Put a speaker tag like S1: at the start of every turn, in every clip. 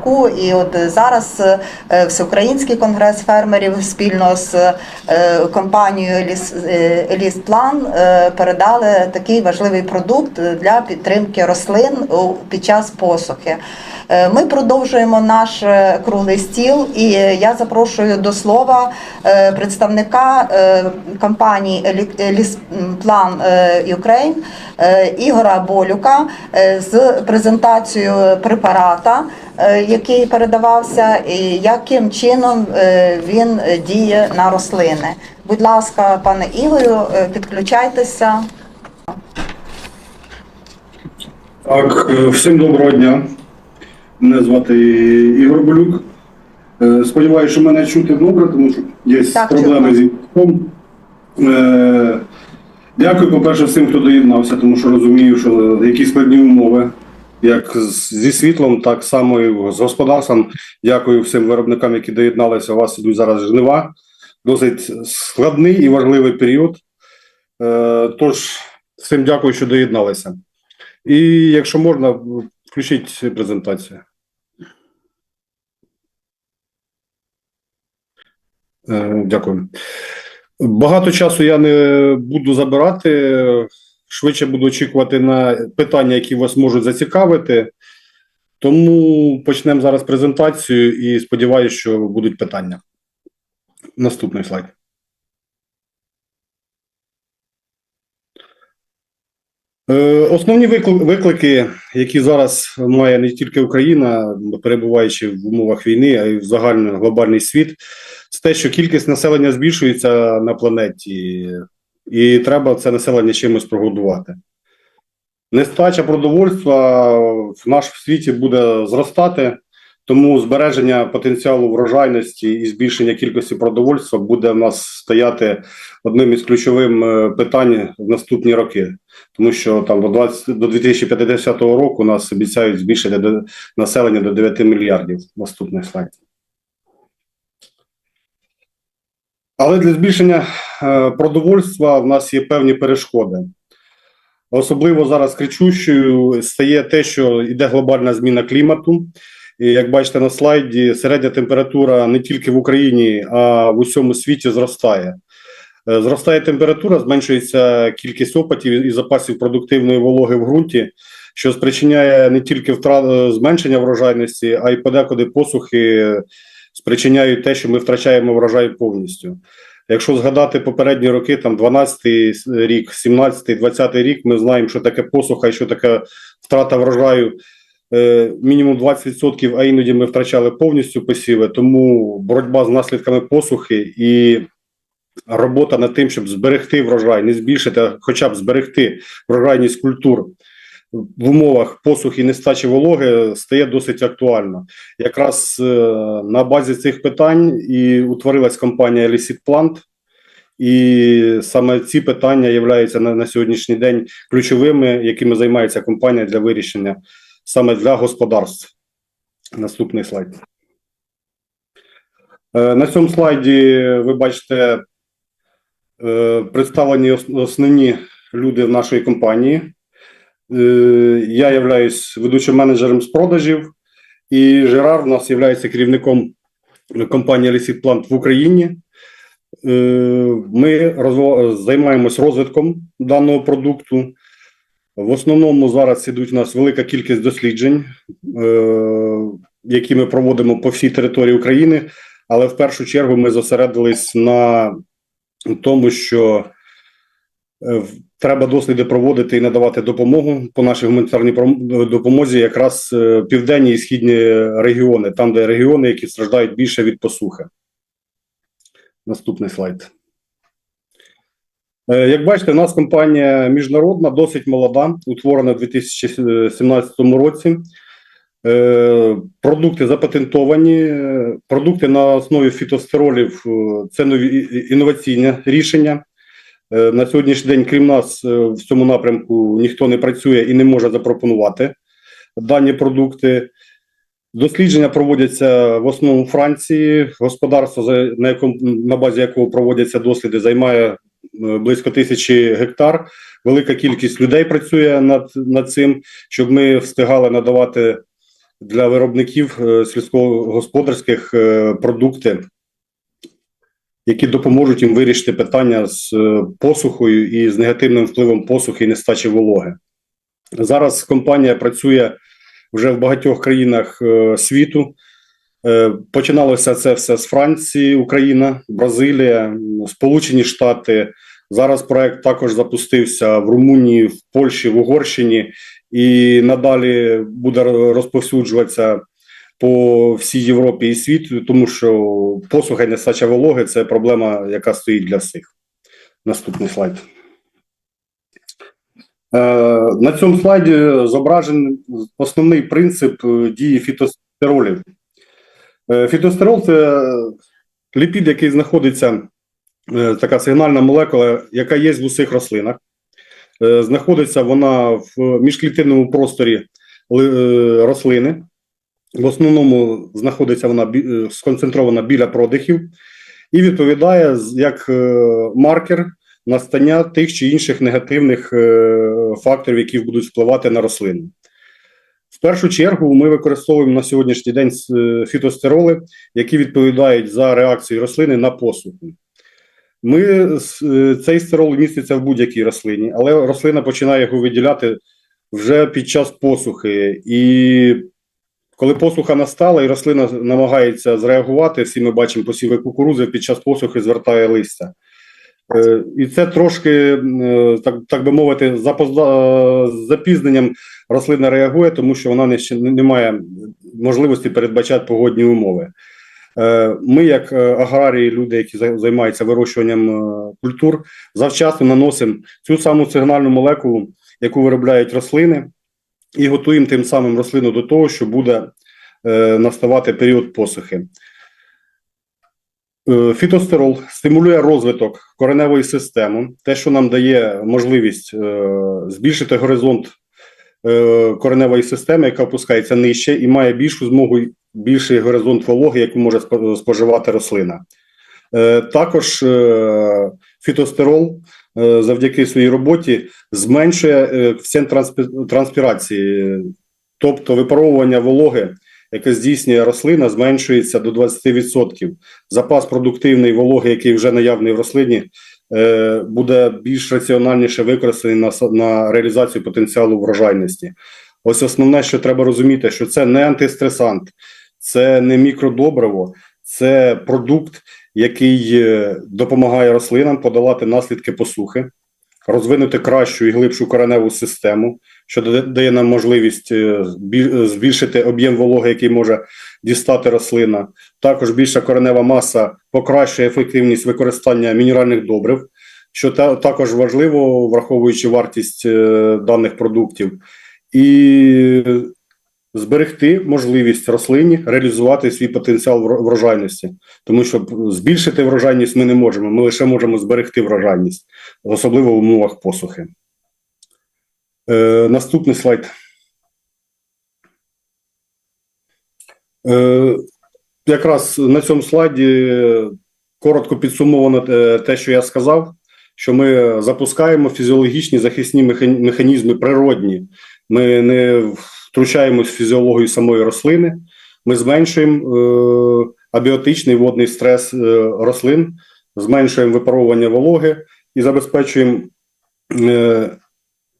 S1: Баку. І от зараз е, Всеукраїнський конгрес фермерів спільно з е, компанією Ліс, е, Лісплан е, передали такий важливий продукт для підтримки рослин під час посухи. Е, Ми продовжуємо наш е, круглий стіл, і е, я запрошую до слова е, представника е, компанії е, Лісплан е, Юкрейн е, Ігора Болюка е, з презентацією препарата, е, який передавався, і яким чином е, він е, діє на рослини. Будь ласка, пане Ігорю, е, підключайтеся.
S2: Так, е, всім доброго дня. Мене звати Ігор Болюк. Е, Сподіваюся, що мене чути добре, тому що є
S1: Так,
S2: проблеми
S1: чутно.
S2: зі зв'язком. Е, Дякую, по-перше, всім, хто доєднався, тому що розумію, що які складні умови, як зі світлом, так само і з господарством. Дякую всім виробникам, які доєдналися. У вас ідуть зараз жнива. Досить складний і важливий період. Е, Тож, всім дякую, що доєдналися. І якщо можна, включіть презентацію. Е, Дякую. Багато часу я не буду забирати. Швидше буду очікувати на питання, які вас можуть зацікавити. Тому почнемо зараз презентацію і сподіваюся, що будуть питання. Наступний слайд. Е, Основні виклики, які зараз має не тільки Україна, перебуваючи в умовах війни, а й в загальний глобальний світ, це те, що кількість населення збільшується на планеті, і треба це населення чимось прогодувати. Нестача продовольства в нашому світі буде зростати, тому збереження потенціалу врожайності і збільшення кількості продовольства буде в нас стояти одним із ключових е, питань в наступні роки тому що там до 20, до 2050 року нас обіцяють збільшити населення до 9 мільярдів. Наступний слайд. Але для збільшення е, продовольства в нас є певні перешкоди. Особливо зараз кричущою стає те, що йде глобальна зміна клімату. І як бачите на слайді, середня температура не тільки в Україні, а в усьому світі зростає. Е, Зростає температура, зменшується кількість опадів і запасів продуктивної вологи в ґрунті, що спричиняє не тільки втра... зменшення врожайності, а й подекуди посухи спричиняють те, що ми втрачаємо врожай повністю. Якщо згадати попередні роки, там 12-й рік, 17-й, 20-й рік, ми знаємо, що таке посуха і що таке втрата врожаю. Е, Мінімум 20%, а іноді ми втрачали повністю посіви, тому боротьба з наслідками посухи і робота над тим, щоб зберегти врожай, не збільшити, а хоча б зберегти врожайність культур в умовах посухи і нестачі вологи стає досить актуально. Якраз е, на базі цих питань і утворилась компанія Plant, і саме ці питання являються на, на сьогоднішній день ключовими, якими займається компанія для вирішення саме для господарств. Наступний слайд. Е, На цьому слайді ви бачите е, представлені основні люди в нашої компанії. Е, Я являюсь ведучим менеджером з продажів, і Жерар у нас є керівником компанії Licit Plant в Україні. Е, Ми займаємось розвитком даного продукту. В основному зараз ідуть у нас велика кількість досліджень, е, які ми проводимо по всій території України, але в першу чергу ми зосередились на тому, що треба досліди проводити і надавати допомогу по нашій гуманітарній допомозі, якраз е, південні і східні регіони, там, де регіони, які страждають більше від посухи. Наступний слайд. Е, Як бачите, у нас компанія міжнародна, досить молода, утворена в 2017 році. Е, Продукти запатентовані, е, продукти на основі фітостеролів е, це нові інноваційне рішення. Е, На сьогоднішній день, крім нас, е, в цьому напрямку ніхто не працює і не може запропонувати дані продукти. Дослідження проводяться в основному Франції. Господарство, на, якому, на базі якого проводяться досліди, займає е, близько тисячі гектар. Велика кількість людей працює над, над цим, щоб ми встигали надавати для виробників сільськогосподарських продукти, які допоможуть їм вирішити питання з е, посухою і з негативним впливом посухи і нестачі вологи. Зараз компанія працює вже в багатьох країнах е, світу. Е, Починалося це все з Франції, Україна, Бразилія, Сполучені Штати. Зараз проект також запустився в Румунії, в Польщі, в Угорщині і надалі буде розповсюджуватися по всій Європі і світу, тому що посуха і нестача вологи це проблема, яка стоїть для всіх. Наступний слайд. Е, На цьому слайді зображений основний принцип е, дії фітостеролів. Е, Фітостерол це ліпід, який знаходиться, така сигнальна молекула, яка є в усіх рослинах. Знаходиться вона в міжклітинному просторі рослини. В основному знаходиться вона е, сконцентрована біля продихів і відповідає як е, маркер настання тих чи інших негативних е, факторів, які будуть впливати на рослину. В першу чергу ми використовуємо на сьогоднішній день фітостероли, які відповідають за реакцію рослини на посуху. Ми, цей стерол міститься в будь-якій рослині, але рослина починає його виділяти вже під час посухи. І коли посуха настала і рослина намагається зреагувати, всі ми бачимо посіви кукурузи під час посухи звертає листя. Е, І це трошки, е, так, так би мовити, запозда- з запізненням рослина реагує, тому що вона не, не має можливості передбачати погодні умови. Е, Ми, як аграрії, люди, які займаються вирощуванням культур, завчасно наносимо цю саму сигнальну молекулу, яку виробляють рослини, і готуємо тим самим рослину до того, що буде е, наставати період посухи. Е, Фітостерол стимулює розвиток кореневої системи, те, що нам дає можливість е, збільшити горизонт кореневої системи, яка опускається нижче, і має більшу змогу, більший горизонт вологи, яку може спо- споживати рослина. Також фітостерол е, завдяки своїй роботі зменшує коефіцієнт транспірації, тобто випаровування вологи, яке здійснює рослина, зменшується до 20%. Запас продуктивної вологи, який вже наявний в рослині, е, буде більш раціональніше використаний на реалізацію потенціалу врожайності. Ось основне, що треба розуміти, що це не антистресант, це не мікродобриво, це продукт, який е, допомагає рослинам подолати наслідки посухи, розвинути кращу і глибшу кореневу систему, що дає- нам можливість е, збільшити об'єм вологи, який може дістати рослина. Також більша коренева маса покращує ефективність використання мінеральних добрив, що та, також важливо, враховуючи вартість е, даних продуктів, і зберегти можливість рослині реалізувати свій потенціал вро- врожайності, тому що збільшити врожайність ми не можемо. Ми лише можемо зберегти врожайність, особливо в умовах посухи. Е, наступний слайд. Е, якраз на цьому слайді е, коротко підсумовано те, те, що я сказав, що ми запускаємо фізіологічні захисні механі- механізми природні. Ми не втручаємось в фізіологію самої рослини, ми зменшуємо е, абіотичний водний стрес е, рослин, зменшуємо випаровування вологи і забезпечуємо е,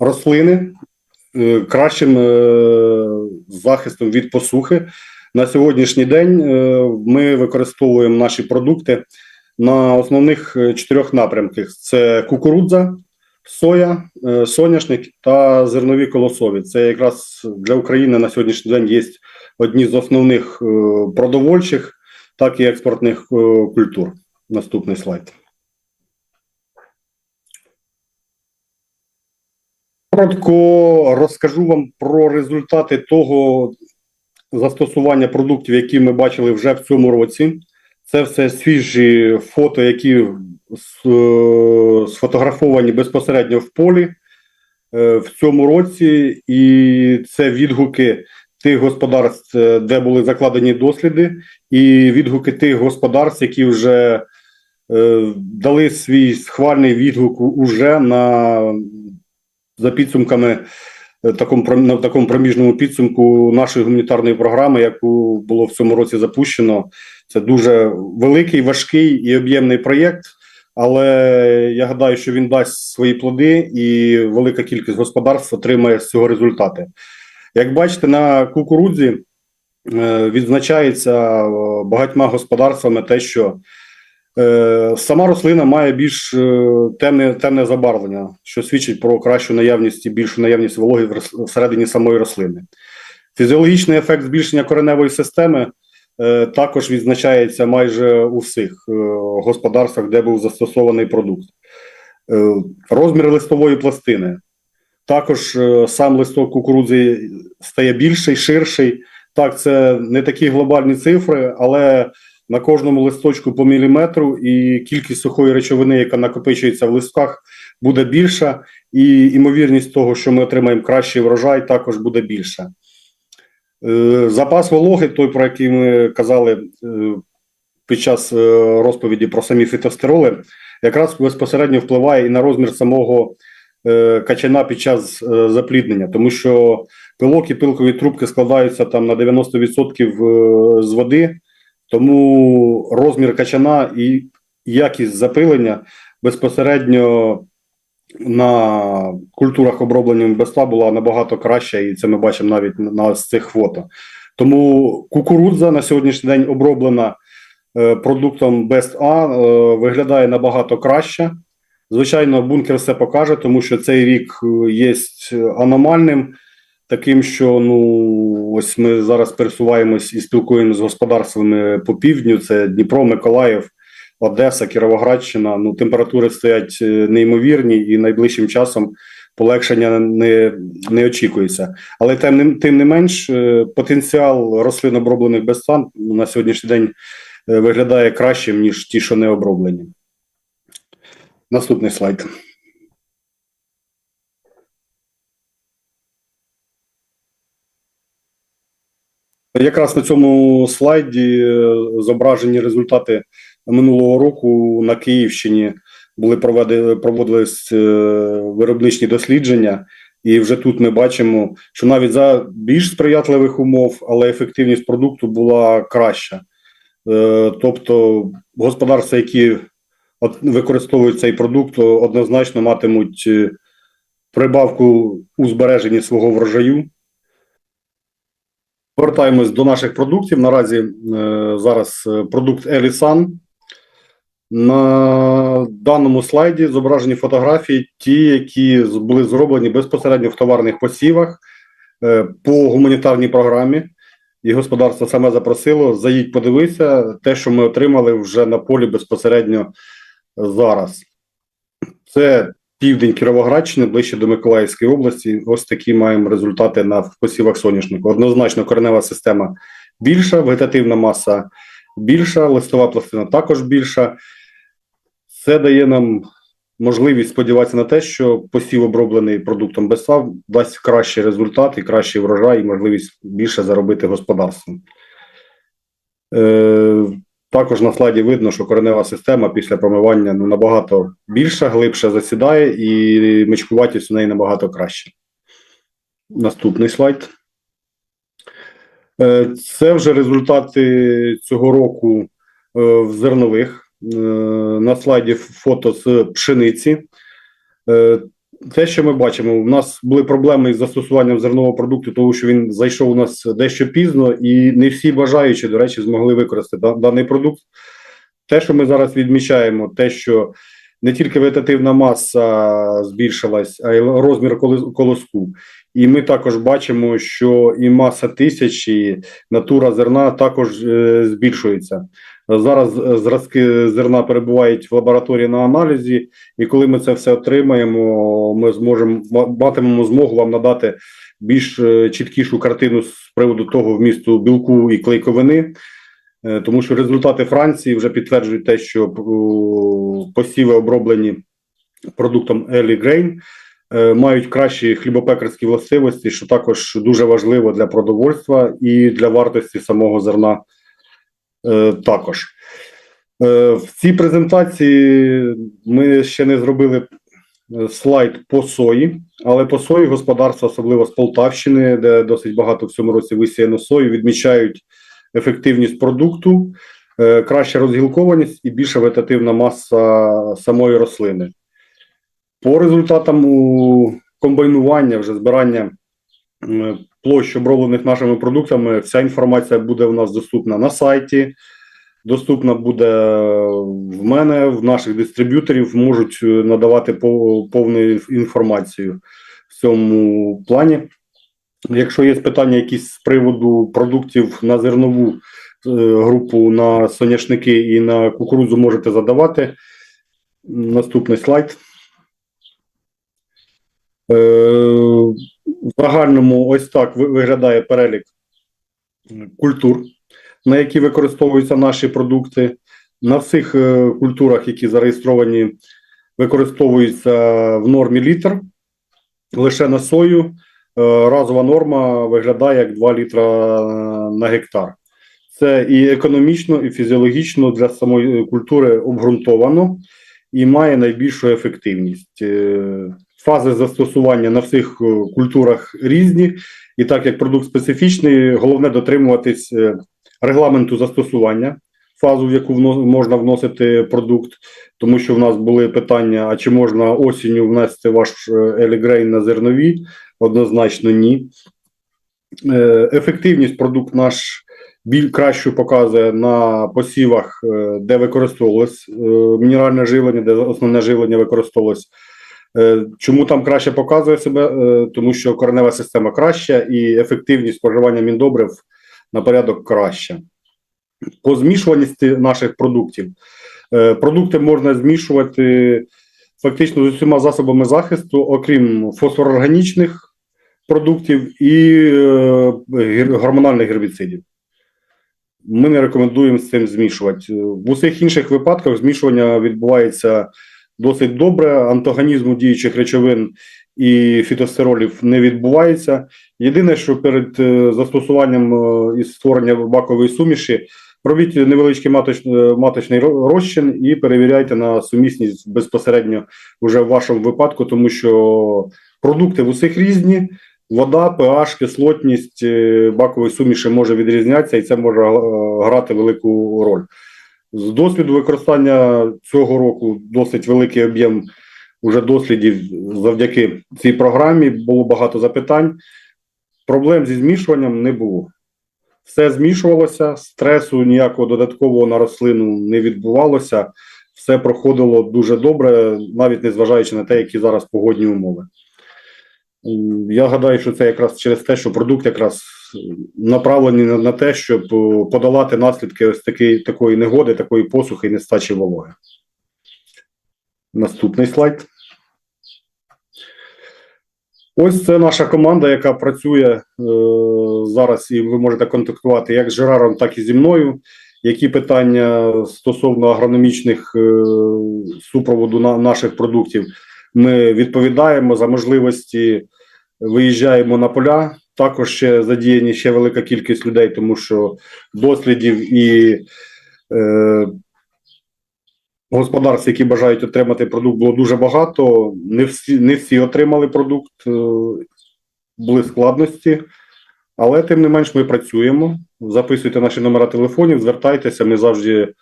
S2: рослини е, кращим е, захистом від посухи. На сьогоднішній день е, ми використовуємо наші продукти на основних е, чотирьох напрямках: це кукурудза, соя, е, соняшник та зернові колосові. Це якраз для України на сьогоднішній день є одні з основних е, продовольчих, так і експортних е, культур. Наступний слайд. Коротко розкажу вам про результати того застосування продуктів, які ми бачили вже в цьому році. Це все свіжі фото, які сфотографовані безпосередньо в полі е, в цьому році, і це відгуки тих господарств, е, де були закладені досліди, і відгуки тих господарств, які вже е, дали свій схвальний відгук уже на за підсумками е, такому на такому проміжному підсумку нашої гуманітарної програми, яку було в цьому році запущено. Це дуже великий, важкий і об'ємний проєкт. Але я гадаю, що він дасть свої плоди, і велика кількість господарств отримає з цього результати. Як бачите, на кукурудзі е, відзначається е, багатьма господарствами те, що е, сама рослина має більш темне, темне забарвлення, що свідчить про кращу наявність і більшу наявність вологи всередині самої рослини. Фізіологічний ефект збільшення кореневої системи також відзначається майже у всіх е, господарствах, де був застосований продукт. Е, Розмір листової пластини. Також е, сам листок кукурудзи стає більший, ширший. Так, це не такі глобальні цифри, але на кожному листочку по міліметру, і кількість сухої речовини, яка накопичується в листках, буде більша, і ймовірність того, що ми отримаємо кращий врожай, також буде більша. Е, Запас вологи, той, про який ми казали е, під час е, розповіді про самі фітостероли, якраз безпосередньо впливає і на розмір самого качана під час запліднення, тому що пилок і пилкові трубки складаються там на 90% е, з води, тому розмір качана і якість запилення безпосередньо на культурах обробленням безпла була набагато краща, і це ми бачимо навіть на цих фото. Тому кукурудза на сьогоднішній день оброблена е, продуктом Best A е, виглядає набагато краще. Звичайно, бункер все покаже, тому що цей рік е, є аномальним, таким, що ну ось ми зараз пересуваємось і спілкуємося з господарствами по півдню: це Дніпро, Миколаїв, Одеса, Кіровоградщина. Ну, температури стоять е, неймовірні, і найближчим часом полегшення не, не очікується. Але тим тим не менш, е, потенціал рослин оброблених без сан на сьогоднішній день е, виглядає кращим, ніж ті, що не оброблені. Наступний слайд. Якраз на цьому слайді зображені результати минулого року на Київщині були проводились е, виробничні дослідження, і вже тут ми бачимо, що навіть за більш сприятливих умов, але ефективність продукту була краща. Е, Тобто господарства, які використовують цей продукт, однозначно матимуть е, прибавку у збереженні свого врожаю. Повертаємось до наших продуктів. Наразі зараз продукт Елісан. На даному слайді зображені фотографії, ті, які були зроблені безпосередньо в товарних посівах е, по гуманітарній програмі. І господарство саме запросило. Заїдь, подивися те, що ми отримали вже на полі безпосередньо зараз. Це південь Кіровоградщини, ближче до Миколаївської області. Ось такі маємо результати на посівах соняшнику. Однозначно, коренева система більша, вегетативна маса більша, листова пластина також більша. Це дає нам можливість сподіватися на те, що посів, оброблений продуктом БЕСАВ, дасть кращий результат і кращий врожай, і можливість більше заробити господарством. Е, також на слайді видно, що коренева система після промивання ну, набагато більша, глибше засідає, і мечкуватість у неї набагато краще. Наступний слайд. Е, Це вже результати цього року е, в зернових. Е, На слайді фото з пшениці. Е, Те, що ми бачимо, у нас були проблеми із застосуванням зернового продукту, тому що він зайшов у нас дещо пізно, і не всі бажаючі, до речі, змогли використати даний продукт. Те, що ми зараз відмічаємо, те, що не тільки вегетативна маса збільшилась, а й розмір колоску. І ми також бачимо, що і маса тисячі, натура зерна також е, збільшується. Зараз е, зразки зерна перебувають в лабораторії на аналізі, і коли ми це все отримаємо, ми зможемо матимемо змогу вам надати більш е, чіткішу картину з приводу того вмісту білку і клейковини. Е, Тому що результати Франції вже підтверджують те, що посіви оброблені продуктом Early Grain мають кращі хлібопекарські властивості, що також дуже важливо для продовольства і для вартості самого зерна е, також. Е, В цій презентації ми ще не зробили е, слайд по сої, але по сої господарства, особливо з Полтавщини, де досить багато в цьому році висіяно сою, відмічають ефективність продукту, краща розгілкованість і більша вегетативна маса самої рослини. По результатам у комбайнування, вже збирання площ оброблених нашими продуктами, вся інформація буде у нас доступна на сайті. Доступна буде в мене, в наших дистриб'юторів можуть е, надавати повну інформацію в цьому плані. Якщо є питання якісь з приводу продуктів на зернову е, групу на соняшники і на кукурудзу можете задавати. Наступний слайд. Е, В загальному ось так виглядає перелік культур, на які використовуються наші продукти. На всіх е, культурах, які зареєстровані, використовується в нормі літр. Лише на сою е, разова норма виглядає як 2 літра е, на гектар. Це і економічно, і фізіологічно для самої культури обґрунтовано і має найбільшу ефективність. Фази застосування на всіх е, культурах різні, і так як продукт специфічний, головне дотримуватись е, регламенту застосування, фазу, в яку можна вносити продукт, тому що в нас були питання: а чи можна осінню внести ваш елігрейн на зернові? Однозначно ні. Е, Ефективність продукт наш біль кращу показує на посівах, де використовувалось мінеральне живлення, де основне живлення використовувалось. Е, Чому там краще показує себе? Е, Тому що коренева система краща і ефективність споживання міндобрив на порядок краща. По змішуваності наших продуктів. Е, Продукти можна змішувати фактично з усіма засобами захисту, окрім фосфорорганічних продуктів і гормональних гербіцидів. Ми не рекомендуємо з цим змішувати. В усіх інших випадках змішування відбувається досить добре. Антагонізму діючих речовин і фітостеролів не відбувається. Єдине, що перед е, застосуванням е, і створенням бакової суміші робіть невеличкий е, маточний розчин і перевіряйте на сумісність безпосередньо вже в вашому випадку, тому що продукти в усіх різні. Вода, pH, кислотність бакової суміші може відрізнятися, і це може грати велику роль. З досвіду використання цього року досить великий об'єм уже дослідів завдяки цій програмі. Було багато запитань. Проблем зі змішуванням не було. Все змішувалося, стресу ніякого додаткового на рослину не відбувалося. Все проходило дуже добре, навіть незважаючи на те, які зараз погодні умови. Я гадаю, що це якраз через те, що продукт якраз направлений на, те, щоб подолати наслідки ось такої, такої негоди, такої посухи і нестачі вологи. Наступний слайд. Ось це наша команда, яка працює е, зараз, і ви можете контактувати як з Жераром, так і зі мною. Які питання стосовно агрономічних е, супроводу на, наших продуктів ми відповідаємо за можливості, виїжджаємо на поля. Також ще задіяні ще велика кількість людей, тому що дослідів і е, господарств, які бажають отримати продукт, було дуже багато. Не всі, не всі отримали продукт, е, були складності. Але тим не менш ми працюємо. Записуйте наші номера телефонів, звертайтеся, ми завжди е,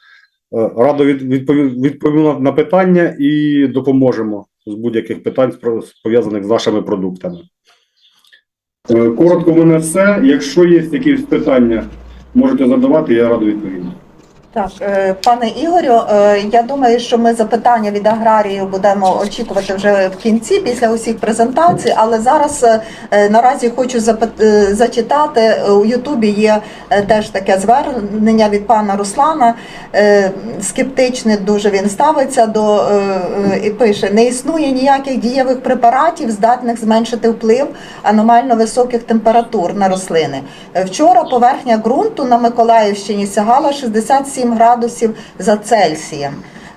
S2: радо від, відпові- відповімо на питання і допоможемо з будь-яких питань, пов'язаних з нашими продуктами. Е, Коротко мене все. Якщо є якісь питання, можете задавати, я радий відповім.
S1: Так, е, пане Ігорю, е, я думаю, що ми запитання від аграріїв будемо очікувати вже в кінці після усіх презентацій. Але зараз е, наразі хочу зачитати у Ютубі. Є теж таке звернення від пана Руслана. Скептичний дуже він ставиться до і пише: не існує ніяких дієвих препаратів, здатних зменшити вплив аномально високих температур на рослини. Вчора поверхня ґрунту на Миколаївщині сягала 67 градусів за Цельсієм.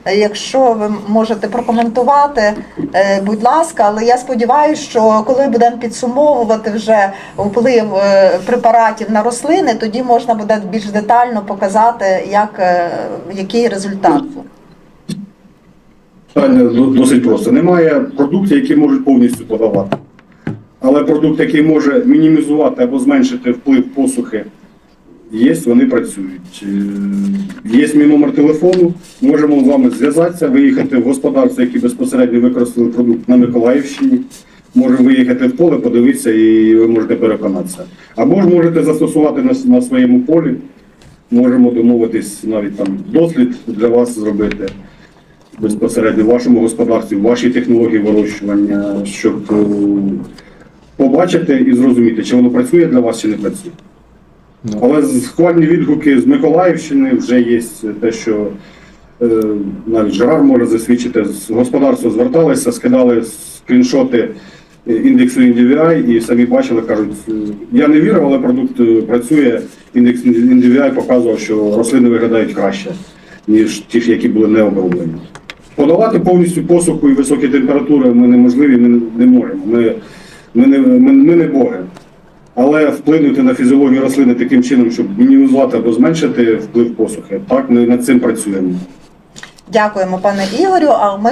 S1: Е, Якщо ви можете прокоментувати, е, будь ласка, але я сподіваюся, що коли будемо підсумовувати вже вплив е, препаратів на рослини, тоді можна буде більш детально показати, як, який результат.
S2: Питання досить просто. Немає продуктів, які можуть повністю подавати. Але продукт, який може мінімізувати або зменшити вплив посухи, є, вони працюють. Е, Є мій номер телефону, можемо з вами зв'язатися, виїхати в господарство, які безпосередньо використали продукт на Миколаївщині. Можемо виїхати в поле, подивитися і ви можете переконатися. Або ж можете застосувати на, на своєму полі, можемо домовитись навіть там дослід для вас зробити безпосередньо в вашому господарстві, в вашій технології вирощування, щоб е, побачити і зрозуміти, чи воно працює для вас, чи не працює. Але схвальні відгуки з Миколаївщини вже є те, що е, навіть Жерар може засвідчити. З господарства зверталися, скидали скріншоти е, індексу NDVI і самі бачили, кажуть, е, я не вірив, але продукт працює. Індекс NDVI показував, що рослини виглядають краще, ніж ті, які були не оброблені. Подавати повністю посуху і високі температури ми неможливі, ми не можемо. Ми, ми, не, ми, ми не боги. Але вплинути на фізіологію рослини таким чином, щоб мінімізувати або зменшити вплив посухи, так ми над цим працюємо.
S1: Дякуємо, пане Ігорю. А ми